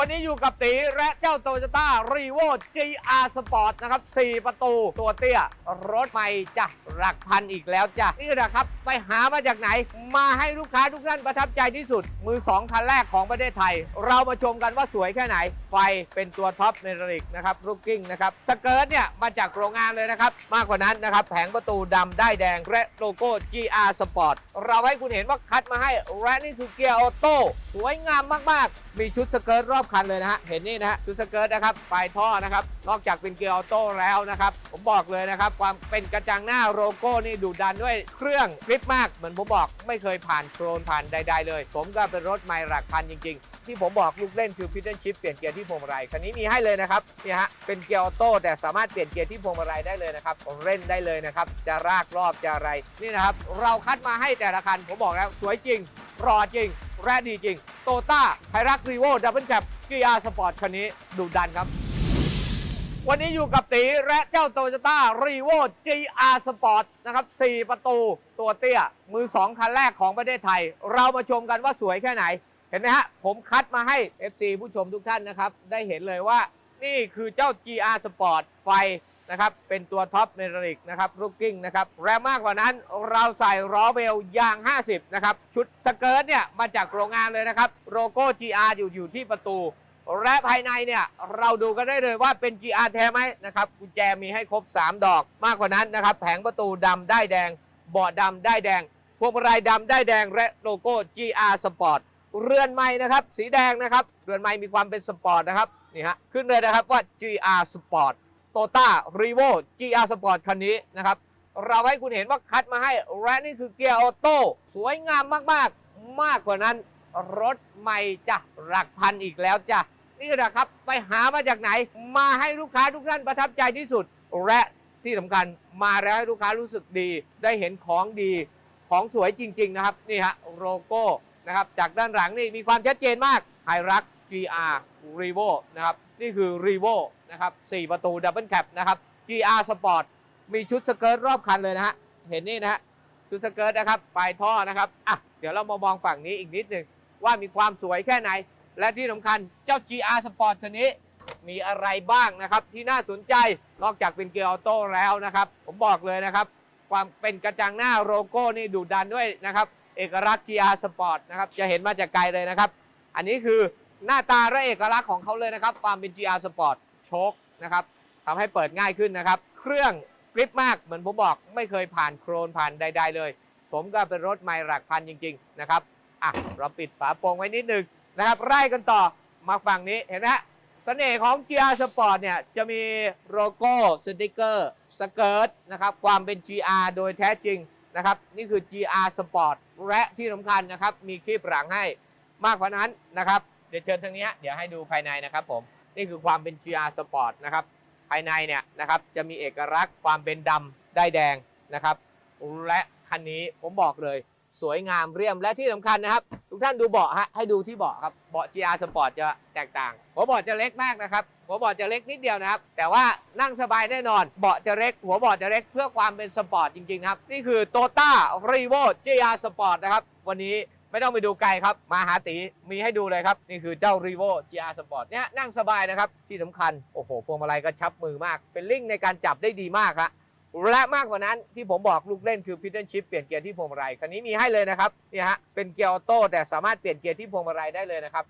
วันนี้อยู่กับตีและเจ้าโตโยต้ารีโว GR Sport นะครับ 4 ประตูตัวเตี้ย รถใหม่จ้ะหลักพันอีกแล้วจ้ะนี่นะครับ ไปหามาจากไหน มาให้ลูกค้าทุกท่านประทับใจที่สุด มือ 2 คันแรกของประเทศไทย เรามาชมกันว่าสวยแค่ไหน ไฟเป็นตัวท็อปเมริกนะครับลูกกิ้งนะครับสเกิร์ตเนี่ยมาจากโรงงานเลยนะครับ มากกว่านั้นนะครับแผงประตูดำได้แดงและโลโก้ GR Sport เราให้คุณเห็นว่าคัดมาให้และนี่คือเกียร์ออโต้สวยงามมากๆ มีชุดสเกิร์ตรอบคันเลยนะฮะ เห็นนี่นะฮะชุดสเกิร์ตนะครับปลายท่อนะครับ นอกจากเป็นเกียร์ออโต้แล้วนะครับ ผมบอกเลยนะครับ ความเป็นกระจังหน้าโลโก้นี่ดุดันด้วยเครื่องกริปมาก เหมือนผมบอกไม่เคยผ่านโครนผ่านใด ๆ เลย ผมก็เป็นรถไม่หลักพันจริง ๆ ที่ผมบอกลูกเล่นคือพิทเทิลชิปเปลี่ยนเกียร์ที่พวงมาลัยคันนี้มีให้เลยนะครับนี่ฮะเป็นเกียร์ออโต้แต่สามารถเปลี่ยนเกียร์ที่พวงมาลัยได้เลยนะครับผมเล่นได้เลยนะครับจะรากรอบจะอะไรนี่นะครับเราคัดมาให้แต่ละคันผมบอกแล้วสวยจริงรอจริงแรดดีจริงโตต้าไฮรักรีโวดับเบิลแคป กีอาร์สปอร์ตคันนี้ดุดันครับ วันนี้อยู่กับตีและเจ้าโตโยต้ารีโว GR Sport นะครับ 4 ประตูตัวเตี้ย มือ 2 คันแรกของประเทศไทย เรามาชมกันว่าสวยแค่ไหน เห็นไหมฮะ ผมคัดมาให้ FC ผู้ชมทุกท่านนะครับ ได้เห็นเลยว่า นี่คือเจ้า GR Sport ไฟ นะครับ เป็นตัวท็อปเมทริกนะครับลูกกิ้งนะครับ แรงมากกว่านั้นเราใส่ล้อเวลยาง 50 นะครับ ชุดสเกิร์ตเนี่ย มาจากโรงงานเลยนะครับ โลโก้ GR อยู่อยู่ที่ประตู และภายในเนี่ย เราดูกันได้เลยว่าเป็น GR แท้ไหมนะครับ กุญแจมีให้ครบ 3 ดอก มากกว่านั้นนะครับ แผงประตูดำได้แดงเบาะดำได้แดง พวงมาลัยดำได้แดงและโลโก้ GR Sport เรือนไม้นะครับ สีแดงนะครับ เรือนไม้มีความเป็นสปอร์ตนะครับ นี่ฮะ ขึ้นเลยนะครับว่า GR Sport t o t a r e v o GR Sport คันนี้นะครับ เราให้คุณเห็นว่าคัดมาให้และนี่คือเกียร์ออโต้สวยงามมากๆ มากกว่านั้น รถใหม่จ้ะหลักพันอีกแล้วจ้ะนี่นะครับ ไปหามาจากไหน มาให้ลูกค้าทุกท่านประทับใจที่สุด และที่สำคัญมาแล้วให้ลูกค้ารู้สึกดี ได้เห็นของดีของสวยจริง ๆ นะครับ นี่ฮะโลโก้นะครับ จากด้านหลังนี่มีความชัดเจนมากไฮรัก GR Revo นะครับ นี่คือ Revo นะครับ4ประตูดับเบิลแคปนะครับ GR Sport มีชุดสเกิร์ตรอบคันเลยนะฮะ เห็นนี่นะฮะ ชุดสเกิร์ตนะครับปลายท่อนะครับ อะ เดี๋ยวเรามามองฝั่งนี้อีกนิดหนึ่งว่ามีความสวยแค่ไหน และที่สำคัญเจ้า GR Sport คันนี้มีอะไรบ้างนะครับ ที่น่าสนใจนอกจากเป็นเกียร์ออโต้แล้วนะครับ ผมบอกเลยนะครับ ความเป็นกระจังหน้าโลโก้นี่ดุดันด้วยนะครับ เอกลักษณ์ GR Sport นะครับ จะเห็นมาจากไกลเลยนะครับ อันนี้คือหน้าตาและเอกลักษณ์ของเขาเลยนะครับ ความเป็น GR Sport โชคนะครับทำให้เปิดง่ายขึ้นนะครับ เครื่องกริปมากเหมือนผมบอกไม่เคยผ่านโครนผ่านใด ๆ เลย สมก็เป็นรถไม่หลักพันจริง ๆ นะครับอะเราปิดฝาโปรงไว้นิดหนึ่งนะครับ ไล่กันต่อมาฝั่งนี้เห็นไหมฮะเสน่ห์ของ GR Sport เนี่ยจะมีโลโก้สติกเกอร์สเกิร์ตนะครับความเป็น GR โดยแท้จริงนะครับนี่คือ GR Sport และที่สำคัญนะครับมีคลิปหลังให้มากกว่านั้นนะครับ เดี๋ยวเชิญทางนี้เดี๋ยวให้ดูภายในนะครับผม นี่คือความเป็น GR Sport นะครับ ภายในเนี่ยนะครับจะมีเอกลักษณ์ความเป็นดำได้แดงนะครับ และคันนี้ผมบอกเลย สวยงามเรียมและที่สำคัญนะครับ ทุกท่านดูเบาะฮะให้ดูที่เบาะครับเบาะ GR Sport จะแตกต่างหัวเบาะจะเล็กมากนะครับหัวเบาะจะเล็กนิดเดียวนะครับ แต่ว่านั่งสบายแน่นอนเบาะจะเล็ก หัวเบาะจะเล็กเพื่อความเป็นสปอร์ตจริงๆนะครับนี่คือ Toyota r e v o GR Sport นะครับวันนี้ ไม่ต้องไปดูไกลครับ มาหาตีมีให้ดูเลยครับ นี่คือเจ้า r e v o GR Sport เนี่ยนั่งสบายนะครับ ที่สำคัญ โอ้โห พวงมาลัยก็ชับมือมาก เป็นลิงในการจับได้ดีมากครับและมากกว่านั้นที่ผมบอกลูกเล่นคือพิทเทิลชิปเปลี่ยนเกียร์ที่พวงมาลัยคันนี้มีให้เลยนะครับนี่ฮะเป็นเกียร์ออโต้แต่สามารถเปลี่ยนเกียร์ที่พวงมาลัยได้เลยนะครับ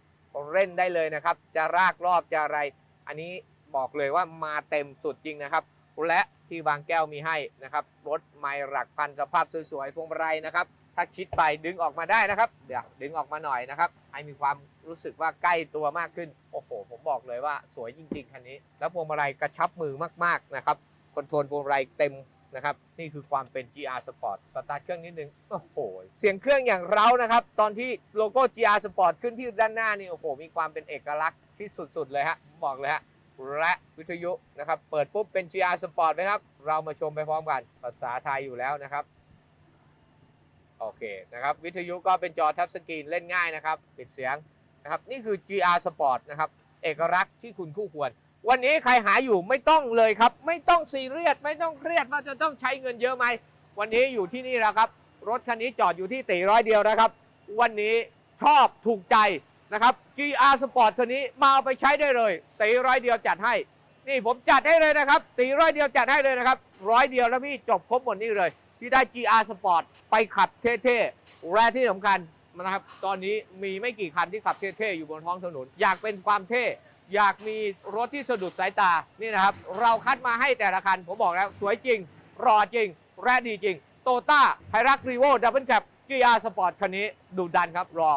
เล่นได้เลยนะครับ จะรากรอบจะอะไร อันนี้บอกเลยว่ามาเต็มสุดจริงนะครับ และ ที่บางแก้วมีให้นะครับ รถไม่หลักพันสภาพสวยๆพวงมาลัยนะครับ ถ้าชิดไปดึงออกมาได้นะครับ เดี๋ยวดึงออกมาหน่อยนะครับ ให้มีความรู้สึกว่าใกล้ตัวมากขึ้น โอ้โห ผมบอกเลยว่าสวยจริงๆคันนี้ แล้วพวงมาลัยกระชับมือมากๆนะครับ คอนโทรลพวงมาลัยเต็มนะครับ นี่คือความเป็น GR Sport สตาร์ทเครื่องนิดนึง โอ้โห เสียงเครื่องอย่างเรานะครับ ตอนที่โลโก้ GR Sport ขึ้นที่ด้านหน้านี่ โอ้โห มีความเป็นเอกลักษณ์ที่สุดๆเลยฮะผมบอกเลยฮะ และวิทยุนะครับ เปิดปุ๊บเป็น GR Sport ไหมครับ เรามาชมไปพร้อมกันภาษาไทยอยู่แล้วนะครับ โอเคนะครับ วิทยุก็เป็นจอทัชสกรีนเล่นง่ายนะครับ ปิดเสียงนะครับ นี่คือ GR Sport นะครับ เอกลักษณ์ที่คุณคู่ควร วันนี้ใครหาอยู่ไม่ต้องเลยครับ ไม่ต้องซีเรียสไม่ต้องเครียดว่าจะต้องใช้เงินเยอะไหมวันนี้อยู่ที่นี่แล้วครับ รถคันนี้จอดอยู่ที่ตีร้อยเดียวนะครับ วันนี้ชอบถูกใจ นะครับ GR Sport คันนี้มาเอาไปใช้ได้เลย ตีร้อยเดียวจัดให้ นี่ผมจัดให้เลยนะครับ ตีร้อยเดียวจัดให้เลยนะครับ ร้อยเดียวแล้วพี่จบครบหมดนี่เลยที่ได้ GR Sport ไปขับเท่ๆ และที่สำคัญนะครับ ตอนนี้มีไม่กี่คันที่ขับเท่ๆ อยู่บนท้องถนน อยากเป็นความเท่ อยากมีรถที่สะดุดสายตา นี่นะครับ เราคัดมาให้แต่ละคัน ผมบอกแล้วสวยจริง รอจริงและดีจริง โตต้าไฮรักรีโวดับเบิลแคป GR Sport คันนี้ดูดันครับรอ